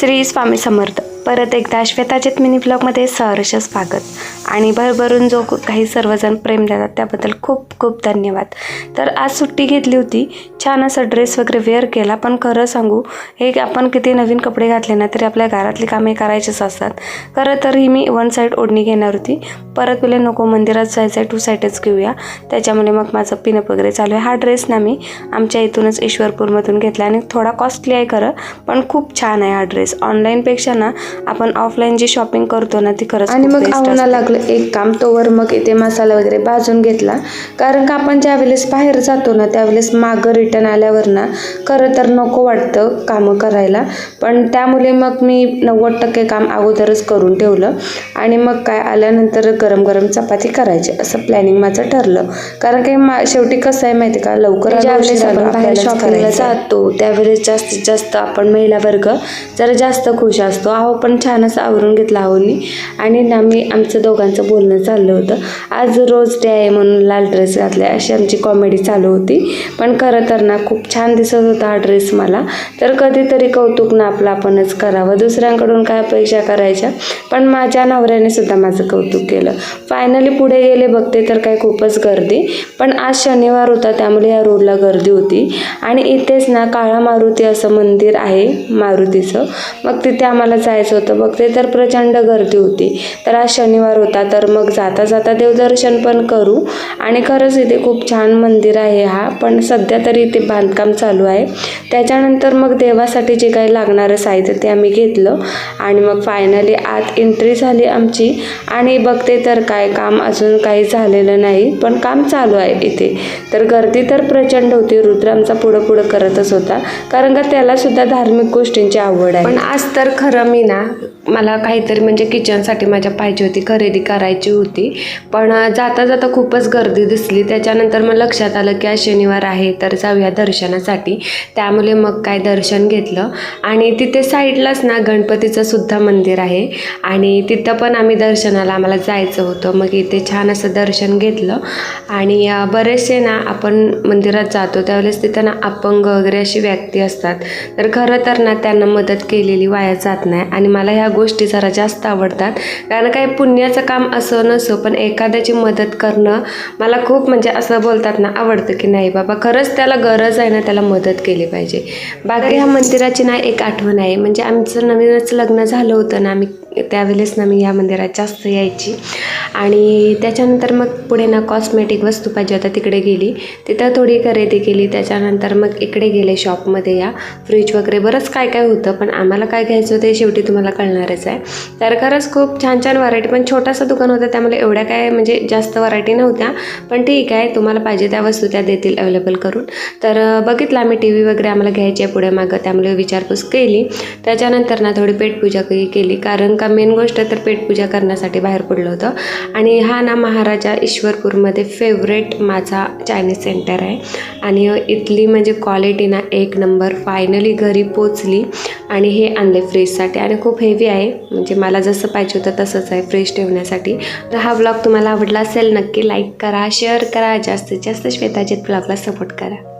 श्री स्वामी समर्थ. परत एकदा श्वेताचित मिनी ब्लॉगमध्ये सहर्ष स्वागत. आणि भरभरून जो काही सर्वजण प्रेम देतात त्याबद्दल खूप खूप धन्यवाद. तर आज सुट्टी घेतली होती. छान असा ड्रेस वगैरे वेअर केला. पण खरं सांगू हे आपण किती नवीन कपडे घातले ना तरी आपल्या घरातली कामे करायचीच असतात. खरं तर ही मी वन साईड ओढणी घेणार होती. परत बोले नको मंदिरात जायचं आहे टू साईडच घेऊया. त्याच्यामुळे मग माझं पिनअप वगैरे चालू आहे. हा ड्रेस ना मी आमच्या इथूनच ईश्वरपूरमधून घेतला आणि थोडा कॉस्टली आहे खरं पण खूप छान आहे हा ड्रेस ऑनलाईनपेक्षा ना आपण ऑफलाईन जी शॉपिंग करतो ना ती खरंच आणि मग असते. लागलं एक काम तोवर मग इथे मसाला वगैरे भाजून घेतला. कारण का आपण ज्या वेळेस बाहेर जातो ना त्यावेळेस मागं रिटर्न आल्यावर ना खरं तर नको वाटतं कामं करायला. पण त्यामुळे मग मी नव्वद टक्के काम अगोदरच करून ठेवलं. आणि मग काय आल्यानंतर गरम गरम चपाती करायची असं प्लॅनिंग माझं ठरलं. कारण काही मा शेवटी कसं आहे माहिती का लवकर ज्या वेळेस आपण बाहेर शॉपिंगला जातो त्यावेळेस जास्तीत जास्त आपण महिला वर्ग जरा जास्त खुश असतो. अहो पण छान असं आवरून घेतलं आहोनी आणि ना मी आमचं दोघांचं बोलणं चाललं होतं. आज रोज डे आहे म्हणून लाल ड्रेस घातला अशी आमची कॉमेडी चालू होती. पण खरं तर ना खूप छान दिसत होता हा ड्रेस मला. तर कधीतरी कौतुक ना आपलं आपणच करावं. दुसऱ्यांकडून काय अपेक्षा करायच्या? पण माझ्या नवऱ्याने सुद्धा माझं कौतुक केलं. फायनली पुढे गेले बघते तर काय खूपच गर्दी. पण आज शनिवार होता त्यामुळे या रोडला गर्दी होती. आणि इथेच ना काळा मारुती असं मंदिर आहे मारुतीचं. मग तिथे आम्हाला जायचं होतं. बघते तर प्रचंड गर्दी होती. तर आज शनिवार होता तर मग जाता जाता देवदर्शन पण करू. आणि खरंच इथे खूप छान मंदिर आहे हा पण सध्या तरी इथे बांधकाम चालू आहे. त्याच्यानंतर मग देवासाठी जे काही लागणारं साहित्य ते आम्ही घेतलं. आणि मग फायनली आत एंट्री झाली आमची. आणि बघते तर काय काम अजून काही झालेलं नाही पण काम चालू आहे इथे. तर गर्दी तर प्रचंड होती. रुद्र आमचा पुढं पुढं करतच होता. कारण का त्यालासुद्धा धार्मिक गोष्टींची आवड आहे. पण आज तर खरं मी ना मला काहीतरी म्हणजे किचनसाठी माझ्या पाहिजे होती खरेदी करायची होती. पण जाता जाता खूपच गर्दी दिसली. त्याच्यानंतर मग लक्षात आलं की आज शनिवार आहे तर जाऊया दर्शनासाठी. त्यामुळे मग काय दर्शन घेतलं. आणि तिथे साईडलाच ना गणपतीचं सुद्धा मंदिर आहे. आणि तिथं पण आम्ही दर्शनाला आम्हाला जायचं होतं. मग इथे छान असं दर्शन घेतलं. आणि बरेचसे ना आपण मंदिरात जातो त्यावेळेस तिथं ना अपंग वगैरे अशी व्यक्ती असतात. तर खरं तर ना त्यांना मदत केलेली वाया जात नाही. आणि मला ह्या गोष्टी जरा जास्त आवडतात. कारण काही पुण्याचं काम असं नसो पण एखाद्याची मदत करणं मला खूप म्हणजे असं बोलतात ना आवडतं की नाही बाबा खरंच त्याला गरज आहे ना त्याला मदत केली पाहिजे. बाकी ह्या मंदिराची ना एक आठवण आहे. म्हणजे आमचं नवीनच लग्न झालं होतं ना आम्ही त्यावेळेस ना मी या मंदिरात जास्त यायची. आणि त्याच्यानंतर मग पुढे ना कॉस्मेटिक वस्तू पाहिजे होता तिकडे गेली. तिथं थोडी खरेदी केली त्याच्यानंतर मग इकडे गेले शॉपमध्ये या. फ्रीज वगैरे बरंच काय काय होतं पण आम्हाला काय घ्यायचं होतं हे शेवटी तुम्हाला कळणारच आहे. तर खरंच खूप छान छान व्हरायटी पण छोटंसं दुकान होतं त्यामुळे एवढ्या काय म्हणजे जास्त व्हरायटी नव्हत्या. पण ठीक आहे तुम्हाला पाहिजे त्या वस्तू त्या देतील अवेलेबल करून. तर बघितलं आम्ही टी व्ही वगैरे आम्हाला घ्यायची आहे पुढे मागं त्यामुळे विचारपूस केली. त्याच्यानंतर ना थोडी पेटपूजा केली कारण का मेन गोष्ट तर पेटपूजा करण्यासाठी बाहेर पडलं होतं. आणि हा ना महाराजा ईश्वरपूरमध्ये फेवरेट माझा चायनीज सेंटर आहे. आणि इथली म्हणजे क्वालिटी ना एक नंबर फायनली घरी पोचली. आणि हे आणले फ्रीजसाठी आणि खूप हेवी आहे. म्हणजे मला जसं पाहिजे होतं तसंच आहे फ्रीज ठेवण्यासाठी. तर हा ब्लॉग तुम्हाला आवडला असेल नक्की लाईक करा शेअर करा. जास्तीत जास्त श्वेताजीत ब्लॉगला सपोर्ट करा.